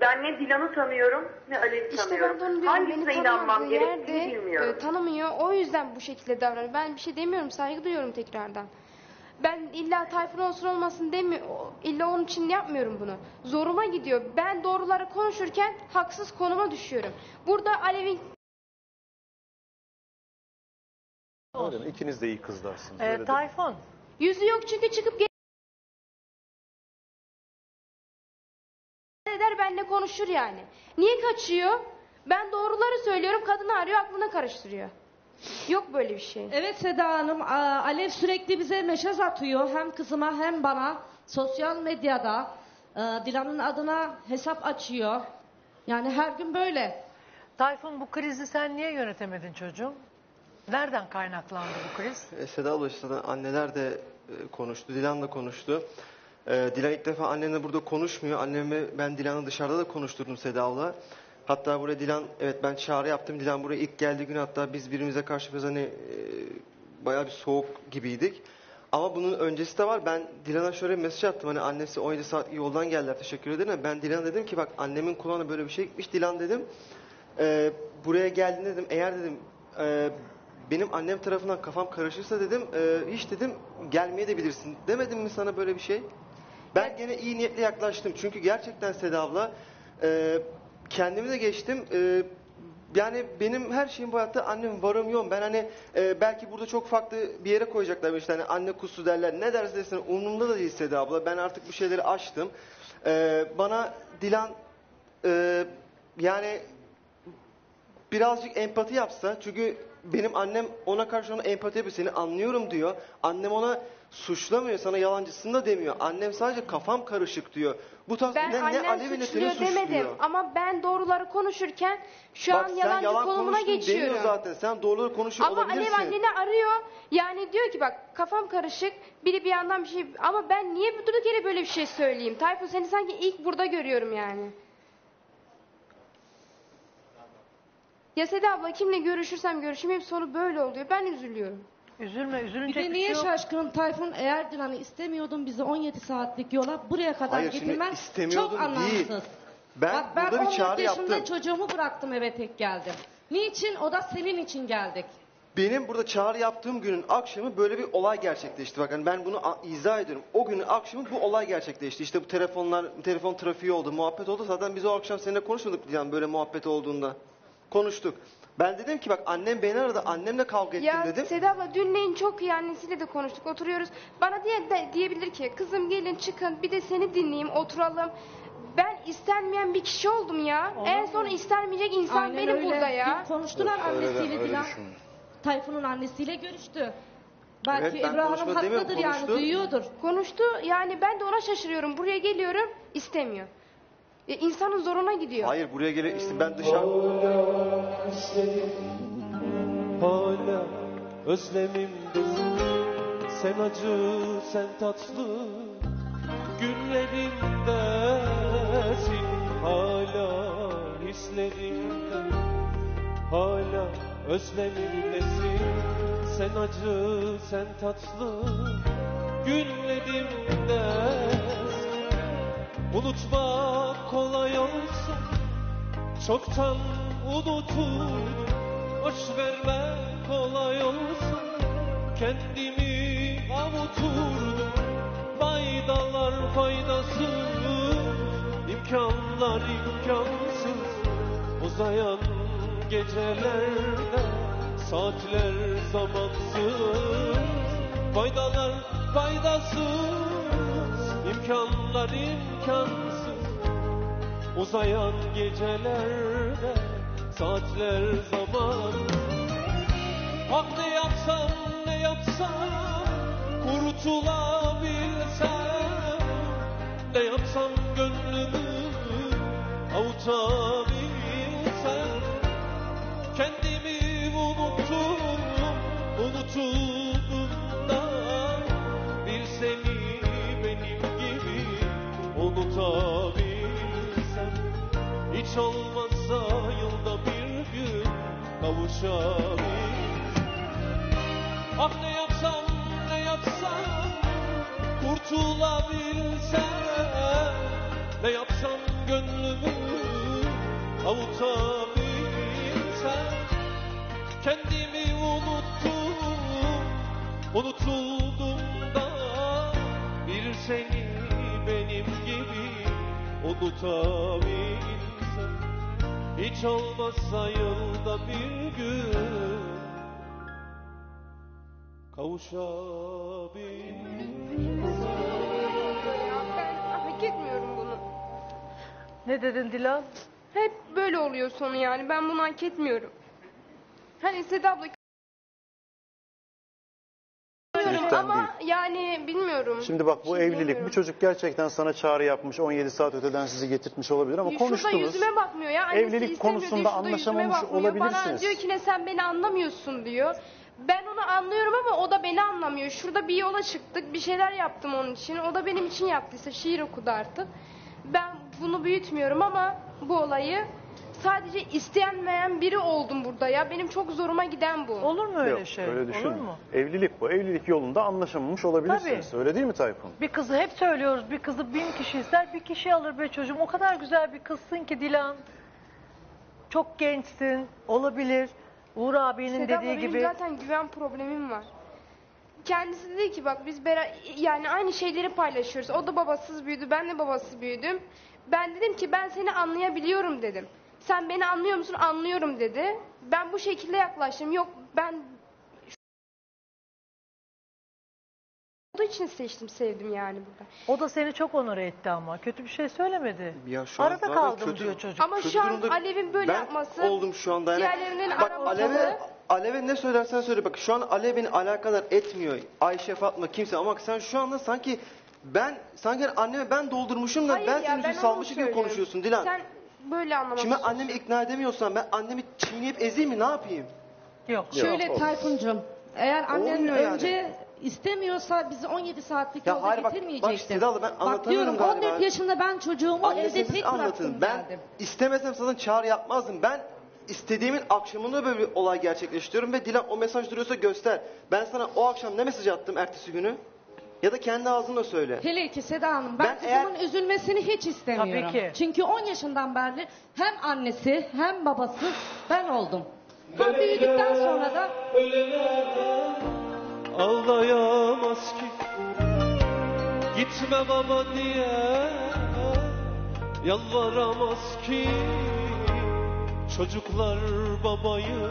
Ben ne Dilan'ı tanıyorum ne Alev'i İşte ben tanıyorum. de onu diyorum. Hangisine Beni inanmam tanımadığı gerektiğini yerde, bilmiyorum. e, tanımıyor. O yüzden bu şekilde davranıyor. Ben bir şey demiyorum. Saygı duyuyorum tekrardan. Ben illa Tayfun olsun olmasın demiyor. İlla onun için yapmıyorum bunu. Zoruma gidiyor. Ben doğruları konuşurken haksız konuma düşüyorum. Burada Alev'in Öyle mi? İkiniz de iyi kızlarsınız. Ee, öyle de. Tayfun, yüzü yok çünkü çıkıp eder benimle konuşur yani. Niye kaçıyor? Ben doğruları söylüyorum. Kadını arıyor aklına karıştırıyor. Yok böyle bir şey. Evet Seda Hanım, a- Alev sürekli bize mesaj atıyor. Hem kızıma hem bana. Sosyal medyada. e, Dilan'ın adına hesap açıyor. Yani her gün böyle. Tayfun bu krizi sen niye yönetemedin çocuğum? Nereden kaynaklandı bu kriz? E, Seda abla işte anneler de e, konuştu, Dilan da konuştu. E, Dilan ilk defa annemle burada konuşmuyor. Annemi ben Dilan'ı dışarıda da konuşturdum Seda. Hatta buraya Dilan, evet ben çağrı yaptım. Dilan buraya ilk geldiği gün hatta biz birbirimize karşı biraz hani e, bayağı bir soğuk gibiydik. Ama bunun öncesi de var. Ben Dilan'a şöyle bir mesaj attım. Hani annesi 17 saat yoldan geldiler teşekkür ederim. Ben Dilan'a dedim ki bak annemin kulağına böyle bir şey gitmiş. Dilan dedim. e, buraya geldiğinde dedim eğer dedim e, benim annem tarafından kafam karışırsa dedim e, hiç dedim gelmeye de bilirsin. Demedim mi sana böyle bir şey? Ben gene iyi niyetle yaklaştım. Çünkü gerçekten Seda abla e, kendimi de geçtim. E, yani benim her şeyim bu hayatta annem varım yoğum. Ben hani e, belki burada çok farklı bir yere koyacaklar işte hani anne kusu derler. Ne derse desin umurumda da değil Seda abla. Ben artık bu şeyleri aştım. E, bana Dilan e, yani birazcık empati yapsa çünkü benim annem ona karşı ona empati yapıyor seni anlıyorum diyor. Annem ona suçlamıyor sana yalancısın da demiyor. Annem sadece kafam karışık diyor. Bu tarz Ben ne, ne annem Alev'i ne seni suçluyor suçluyor. demedim ama ben doğruları konuşurken şu Bak an sen yalancı yalan konumuna konuştun geçiyorum. demiyor zaten. Sen doğruları konuşuyor Ama olabilirsin. Alev anneni arıyor. Yani diyor ki bak kafam karışık. Biri bir yandan bir şey ama ben niye durduk yere böyle bir şey söyleyeyim? Tayfun seni sanki ilk burada görüyorum yani. Ya Seda abla kimle görüşürsem görüşeyim hep sonu böyle oluyor. Ben üzülüyorum. Üzülme, Bir üzülünecek de bir niye şey şaşkınım Tayfun eğer Dilan'ı istemiyordun bizi 17 saatlik yola buraya kadar Hayır, şimdi getirmen istemiyordum çok anlamsız. değil. Ben Bak ben burada bir 14 çağrı yaşında yaptım. çocuğumu bıraktım eve tek geldim. Niçin? O da senin için geldik. Benim burada çağrı yaptığım günün akşamı böyle bir olay gerçekleşti. Bakın hani ben bunu a- izah ediyorum. O günün akşamı bu olay gerçekleşti. İşte bu telefonlar, telefon trafiği oldu, muhabbet oldu. Zaten biz o akşam seninle konuşmadık yani böyle muhabbet olduğunda. Konuştuk. Ben dedim ki bak annem beni aradı, annemle kavga ettim Ya dedim. Seda abla dünleyin çok iyi annesiyle de konuştuk oturuyoruz. Bana diye, de- diyebilir ki kızım gelin çıkın bir de seni dinleyeyim oturalım. Ben istenmeyen bir kişi oldum ya. Olur en mu? son istenmeyecek insan Aynen benim öyle. burada ya. Dün konuştular Öyle- annesiyle öyle Dilan. Tayfun'un annesiyle görüştü. Belki Evet, ben Ebru Hanım konuşma demiyorum, haklıdır yani konuştu. duyuyordur. Konuştu yani ben de ona şaşırıyorum. Buraya geliyorum istemiyor. E, insanın zoruna gidiyor. Hayır buraya gele işte ben dışarı Hala özlemimdesin Sen acı sen tatlı Günlerimdesin Hala hislerimde Hala özlemimdesin. Sen acı sen tatlı Günlerimdesin Unutmak kolay olsa Çoktan unuturdum Boş vermek kolay olsa Kendimi avuturdum Faydalar faydasız imkanlar imkansız. Uzayan gecelerde Saatler zamansız. Faydalar faydasız imkanlar imkansız Uzayan gecelerde saatler zaman. Ah ne yapsam ne yapsam kurtulabilsem Ne yapsam gönlümü avutabilsem kavuşabilsem Ah ne yapsam ne yapsam kurtulabilsem. Ne yapsam gönlümü avutabilsem. Kendimi unuttum, unutuldum da Bir seni benim gibi unutabilsem Hiç olmazsa yılda bir gün kavuşabilsem Ya ben hak etmiyorum bunu. Ne dedin Dilan? Hep böyle oluyor sonu yani. Ben bunu hak etmiyorum. Hani Seda abla Ama değil. yani bilmiyorum. Şimdi bak bu Şey evlilik diyemiyorum. bu çocuk gerçekten sana çağrı yapmış 17 saat öteden sizi getirtmiş olabilir ama Şurada konuştunuz. yüzüme bakmıyor ya. Annesi Evlilik istemiyor konusunda şurada yüzüme anlaşamamış bakmıyor. Bana olabilirsiniz. diyor ki ne sen beni anlamıyorsun diyor. Ben onu anlıyorum ama o da beni anlamıyor. Şurada bir yola çıktık. Bir şeyler yaptım onun için. O da benim için yaptıysa şiir okudu artık. Ben bunu büyütmüyorum ama bu olayı sadece istenmeyen biri oldum burada ya. Benim çok zoruma giden bu. Olur mu öyle Yok, şey? öyle Olur düşünme. mu? Evlilik bu. Evlilik yolunda anlaşamamış olabilirsiniz. Öyle değil mi Tayfun? Bir kızı hep söylüyoruz bir kızı bin kişi ister bir kişi alır be çocuğum. O kadar güzel bir kızsın ki Dilan. Çok gençsin olabilir. Uğur abinin Seda dediği benim gibi. zaten güven problemim var. Kendisi dedi ki bak biz bera- yani aynı şeyleri paylaşıyoruz. O da babasız büyüdü, ben de babasız büyüdüm. Ben dedim ki ben seni anlayabiliyorum dedim. Sen beni anlıyor musun? Anlıyorum dedi. Ben bu şekilde yaklaştım. Yok ben olduğu için seçtim, sevdim yani burada. O da seni çok onore etti ama. Kötü bir şey söylemedi. Ya şu an Arada zaten kaldım kötü- diyor çocuk. Ama şu an durumda Alev'in böyle ben yapması oldum şu anda. Yani, diğerlerinin bak Alev'e, Alev'e ne söylersen söyle. Bak şu an Alev beni alakadar etmiyor. Ayşe, Fatma kimse. Ama sen şu anda sanki ben sanki anneme ben doldurmuşum da Hayır ben ya, senin için onu salmışım gibi söylüyorum. konuşuyorsun Dilan. Sen böyle anlamak Şimdi annemi ikna edemiyorsam ben annemi çiğneyip ezeyim mi ne yapayım? Yok. Şöyle. Tayfun'cum, eğer annen Olmuyor yani. önce istemiyorsa bizi 17 saatlik Ya yolda hayır bak- getirmeyecektin. bak Seda abla ben Bak anlatamıyorum diyorum galiba. 14 yaşında ben çocuğumu evde Annesiniz tek anlatın. bıraktım Ben geldim. istemesem sana çağrı yapmazdım. Ben istediğimin akşamında böyle bir olay gerçekleştiriyorum ve Dilan o mesaj duruyorsa göster. Ben sana o akşam ne mesaj attım ertesi günü? Ya da kendi ağzınla söyle. Hele ki Seda Hanım ben, Ben eğer- kızımın üzülmesini hiç istemiyorum. Tabii ki. Çünkü 10 yaşından beri hem annesi hem babası ben oldum. Ha büyüdükten sonra da Ağlayamaz ki Gitme baba diye Yalvaramaz ki Çocuklar babayı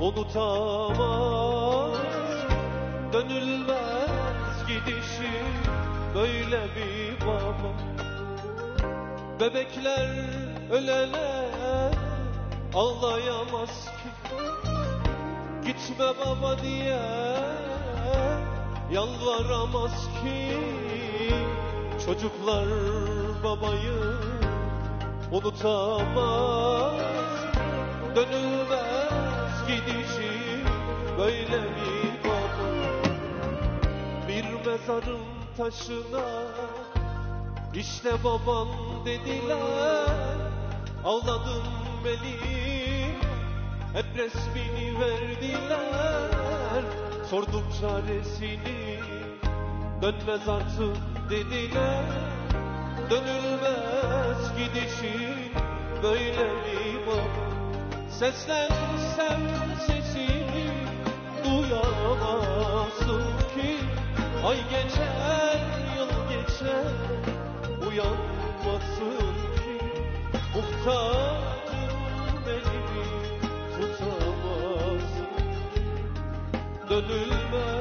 Unutamaz Böyle bir baba Bebekler ölene Ağlayamaz ki. Gitme baba diye yalvaramaz ki. Çocuklar babayı unutamaz. Dönülmez gidişi böyle bir baba Bir mezarın taşına. İşte baban dediler Ağladım beni. Hep resmini verdiler. Sordum çaresini Dönmez artık. dediler. Dönülmez gidişin Böyle mi baba Seslensem sesini Duyamazsın Ay geçer yıl geçer Uyanmasın ki Muhtacım elimi tutamazsın Dönülmez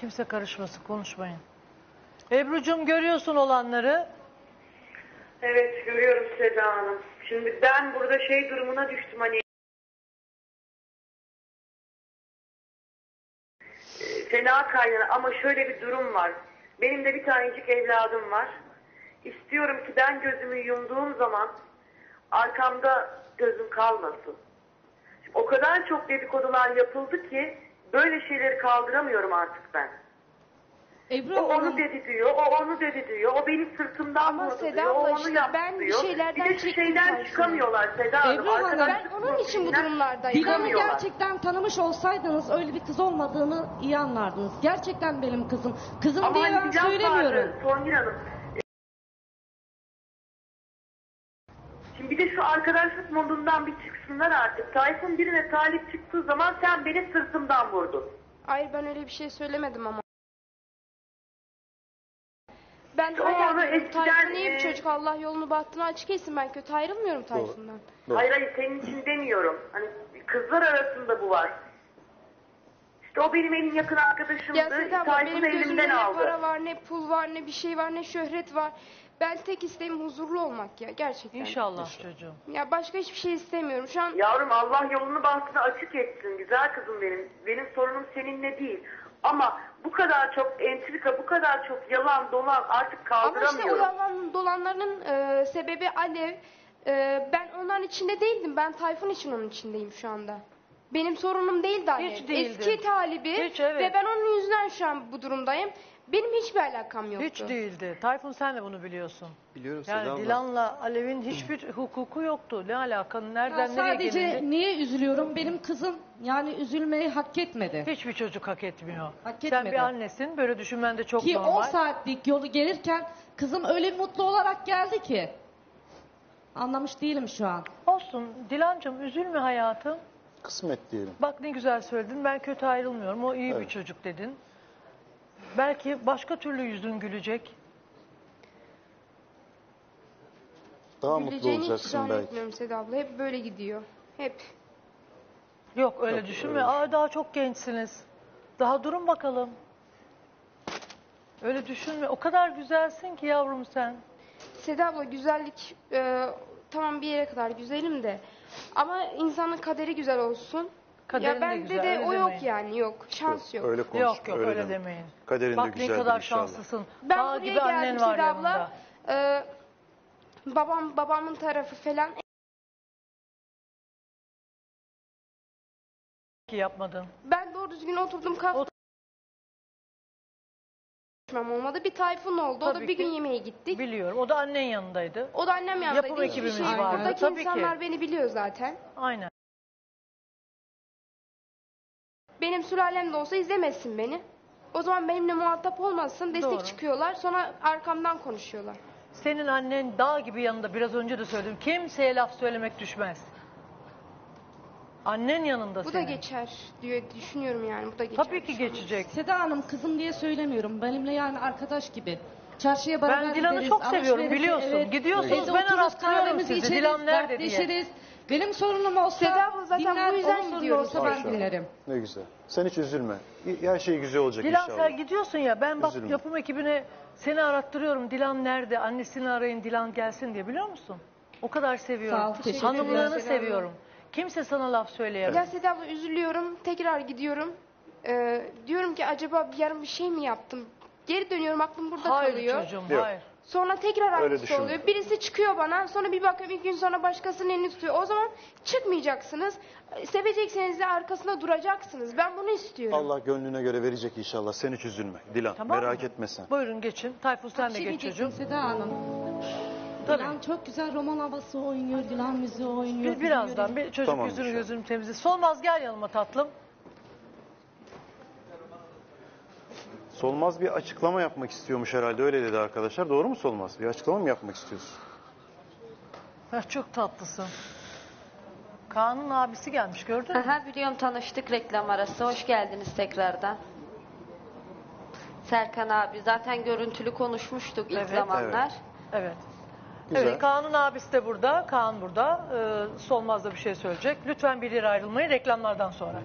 Kimse karışmasın konuşmayın. Ebru'cum görüyorsun olanları. Evet görüyorum Seda Hanım. Şimdi ben burada şey durumuna düştüm hani fena kaynana ama şöyle bir durum var. Benim de bir tanecik evladım var. İstiyorum ki ben gözümü yumduğum zaman arkamda gözüm kalmasın. Şimdi o kadar çok dedikodular yapıldı ki böyle şeyleri kaldıramıyorum artık ben. Ebru O onu dedi diyor, o onu dedi diyor, o benim sırtımdan vurdu Seda diyor, o onu işte yaptı ben bir diyor. şeylerden bir de şu şeyden çıkamıyorlar Seda Hanım. Ebru Hanım, ben onun için bu durumlardayım. Dilan'ı gerçekten tanımış olsaydınız öyle bir kız olmadığını iyi anlardınız. Gerçekten benim kızım. Kızım Ama diye hani ben bir söylemiyorum. vardı Songül Hanım. Şimdi bir de şu arkadaşlık modundan bir çıksınlar artık. Tayfun birine talip çıktığı zaman sen beni sırtımdan vurdun. hayır ben öyle bir şey söylemedim ama. Ben o hala onu diyorum, eskiden, Tayfun iyi bir e, çocuk Allah yolunu bahtını açık etsin ben kötü ayrılmıyorum Tayfun'dan. Doğru. Hayır hayır senin için demiyorum. Hani kızlar arasında bu var. İşte o benim en yakın arkadaşımdı. Ya Seda abla Tayfun'u benim gözümde elimden ne aldı. para var ne pul var ne bir şey var ne şöhret var. Ben tek isteğim huzurlu olmak ya gerçekten. İnşallah çocuğum. Ya başka hiçbir şey istemiyorum. Şu an Yavrum Allah yolunu bahtını açık etsin güzel kızım benim. Benim sorunum seninle değil. Ama bu kadar çok entrika, bu kadar çok yalan dolan artık ama işte o kaldıramıyorum. yalan dolanların e, sebebi Alev. E, ben onların içinde değildim. Ben Tayfun için onun içindeyim şu anda. Benim sorunum değildi Alev. Hiç değildi. Eski talibi Hiç, evet. ve ben onun yüzünden şu an bu durumdayım. Benim hiçbir alakam yoktu. Hiç değildi. Tayfun sen de bunu biliyorsun. Biliyorum Seda Yani abla. Dilan'la Alev'in hiçbir hukuku yoktu. Ne alaka? Ben Nereden nereye sadece gelindi? niye üzülüyorum? Benim kızım yani üzülmeyi hak etmedi. Hiçbir çocuk hak etmiyor. Hak Sen etmedi. bir annesin. Böyle düşünmen de çok Ki normal. 10 saatlik yolu gelirken kızım öyle mutlu olarak geldi ki. Anlamış değilim şu an. Olsun. Dilancığım üzülme hayatım. Kısmet diyelim. Bak ne güzel söyledin. Ben kötü ayrılmıyorum. O iyi bir Evet. çocuk dedin. Belki başka türlü yüzün gülecek. Daha mutlu Güleceğini hiç olacaksın belki. zannetmiyorum Seda abla. Hep böyle gidiyor. Hep. Yok öyle Yok, düşünme. öyle. Aa, daha çok gençsiniz. Daha durun bakalım. Öyle düşünme. O kadar güzelsin ki yavrum sen. Seda abla güzellik e, tamam bir yere kadar güzelim de ama insanın kaderi güzel olsun. Kaderin ya de bende güzel, de öyle o yok demeyin. yani yok. Şans yok. Öyle konuş. yok yok öyle, deme. demeyin. Kaderin de Bak ne güzeldir kadar inşallah. şanslısın. Ben Dağ buraya gibi geldim annen var Seda yanında. abla. e, babam babamın tarafı falan Ki yapmadın. ben doğru düzgün oturdum kalktım. olmadı. Bir tayfun oldu. o Tabii da bir ki. gün yemeğe gittik. Biliyorum. O da annen yanındaydı. O da annem yanındaydı. Yapım Hiçbir ekibimiz şey. vardı. Buradaki Tabii ki. insanlar beni biliyor zaten. Aynen. Benim sülalem de olsa izlemesin beni. O zaman benimle muhatap olmasın. Destek Doğru. çıkıyorlar. Sonra arkamdan konuşuyorlar. Senin annen dağ gibi yanında biraz önce de söyledim. Kimseye laf söylemek düşmez. Annen yanında Bu da senin. geçer diye düşünüyorum yani. Bu da geçer. Tabii ki geçecek. Seda Hanım kızım diye söylemiyorum. Benimle yani arkadaş gibi. Çarşıya beraber Ben Dilan'ı gideriz, çok seviyorum, alışverişe, biliyorsun. Gidiyorsunuz, Evde ben otururuz, arattırıyorum kahvemizi sizi, içeriz, Dilan nerede diye. dertleşiriz. Benim sorunum olsa Seda abla zaten dinler, bu yüzden onun sorunu gidiyoruz. olsa ben Maşallah. dinlerim. Ne güzel. Sen hiç üzülme. Her şey güzel olacak Dilan inşallah. sen gidiyorsun ya ben bak Üzülme. yapım ekibine seni arattırıyorum. Dilan nerede? Annesini arayın Dilan gelsin diye biliyor musun? O kadar seviyorum. Sağ ol, teşekkür Hanımlarını ederim. seviyorum. Kimse sana laf söyleyemez. Ya Seda abla üzülüyorum. Tekrar gidiyorum. Ee, diyorum ki acaba bir yarın bir şey mi yaptım? Geri dönüyorum aklım burada Hayır kalıyor. çocuğum Yok. hayır. Sonra tekrar aynısı düşünme. oluyor. Birisi çıkıyor bana. Sonra bir bakıyorum bir gün sonra başkasının elini tutuyor. O zaman çıkmayacaksınız. Sevecekseniz de arkasında duracaksınız. Ben bunu istiyorum. Allah gönlüne göre verecek inşallah. Sen hiç üzülme. Dilan Tamam merak mı? etme sen. Buyurun geçin. Tayfun sen de geç çocuğum. Seda Hanım. Tabii. Dilan çok güzel roman havası oynuyor, Dilan müziği oynuyor. Bir, birazdan bir çocuk Tamam, yüzünü inşallah. gözünü temizle. Solmaz gel yanıma tatlım. Solmaz bir açıklama yapmak istiyormuş herhalde. Öyle dedi arkadaşlar. Doğru mu Solmaz? Bir açıklama mı yapmak istiyorsun? Heh, çok tatlısın. Kaan'ın abisi gelmiş gördün mü? Aha biliyorum tanıştık reklam arası. Hoş geldiniz tekrardan. Serkan abi zaten görüntülü konuşmuştuk ilk Evet, zamanlar. Evet. Güzel. Evet, Kaan'ın abisi de burada. Kaan burada. Ee, Solmaz da bir şey söyleyecek. Lütfen bir yere ayrılmayın reklamlardan sonra.